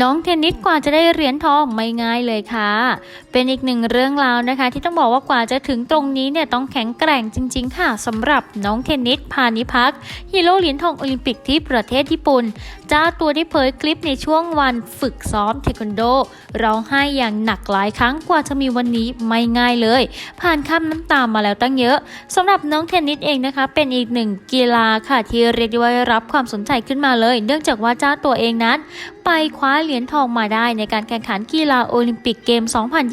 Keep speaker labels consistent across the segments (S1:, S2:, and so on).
S1: น้องเทนนิสกว่าจะได้เหรียญทองไม่ง่ายเลยค่ะ เป็นอีกหนึ่งเรื่องราวนะคะ ที่ต้องบอกว่ากว่าจะถึงตรงนี้เนี่ยต้องแข็งแกร่งจริง ๆ ค่ะสำหรับน้องเทนนิสพานิพักฮีโร่เหรียญทองโอลิมปิกที่ประเทศญี่ปุ่นเจ้าตัวได้เผยคลิปในช่วงวันฝึกซ้อมเทควันโดร้องไห้อย่างหนักหลายครั้งกว่าจะมีวันนี้ไม่ง่ายเลย ผ่านข้ามน้ำตามาแล้วตั้งเยอะสำหรับน้องเทนนิสเองนะคะ เป็นอีกหนึ่งกีฬาค่ะที่เรียกได้ว่ารับความสนใจขึ้นมาเลย เนื่องจากว่าเจ้าตัวเองนั้นไปคว้าเหรียญทองมาได้ในการแข่งขันกีฬาโอลิมปิกเกม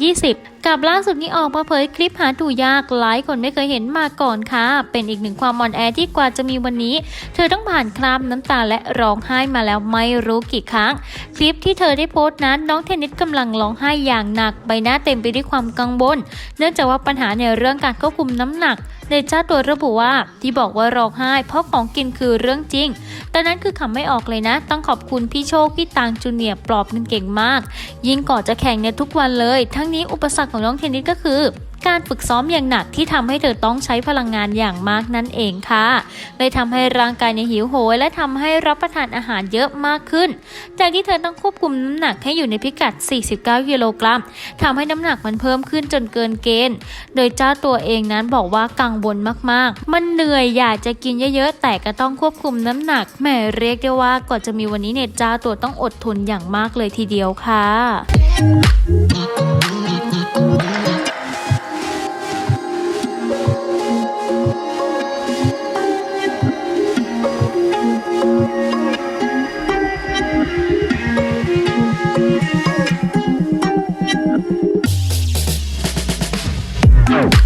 S1: 2020กับล่าสุดนี้ออกมาเผยคลิปหาดูยากหลายคนไม่เคยเห็นมาก่อนค่ะ เป็นอีกหนึ่งความอ่อนแอที่กว่าจะมีวันนี้ เธอต้องผ่านครามน้ำตาและร้องไห้มาแล้วไม่รู้กี่ครั้ง คลิปที่เธอได้โพสต์นั้นน้องเทนนิสกำลังร้องไห้อย่างหนัก ใบหน้าเต็มไปด้วยความกังวล เนื่องจากว่าปัญหาในเรื่องการควบคุมน้ำหนัก โดยเจ้าตัวระบุว่าที่บอกว่าร้องไห้ เพราะของกินคือเรื่องจริง แต่นั้นคือขำไม่ออกเลยนะ ต้องขอบคุณพี่โชคพี่ตางจูเนียร์ปลอบกันเก่งมาก ยิ่งก่อนจะแข่งเนี่ยทุกวันเลย ทั้งนี้อุปสรรคของน้องเทนนิสก็คือการฝึกซ้อมอย่างหนักที่ทำให้เธอต้องใช้พลังงานอย่างมากนั่นเองค่ะเลยทำให้ร่างกายในยหิวโหย และทำให้รับประทานอาหารเยอะมากขึ้น จากที่เธอต้องควบคุมน้ำหนักให้อยู่ในพิกัด 49 กิโลกรัมทำให้น้ำหนักมันเพิ่มขึ้นจนเกินเกณฑ์ โดยเจ้าตัวเองนั้นบอกว่ากังำบนมากๆ มันเหนื่อยอยากจะกินเยอะๆ แต่ก็ต้องควบคุมน้ำหนักแหมเรียกได้ว่าก่อนจะมีวันนี้เนตจ้าตัวต้องอดทนอย่างมากเลยทีเดียวค่ะ Oh.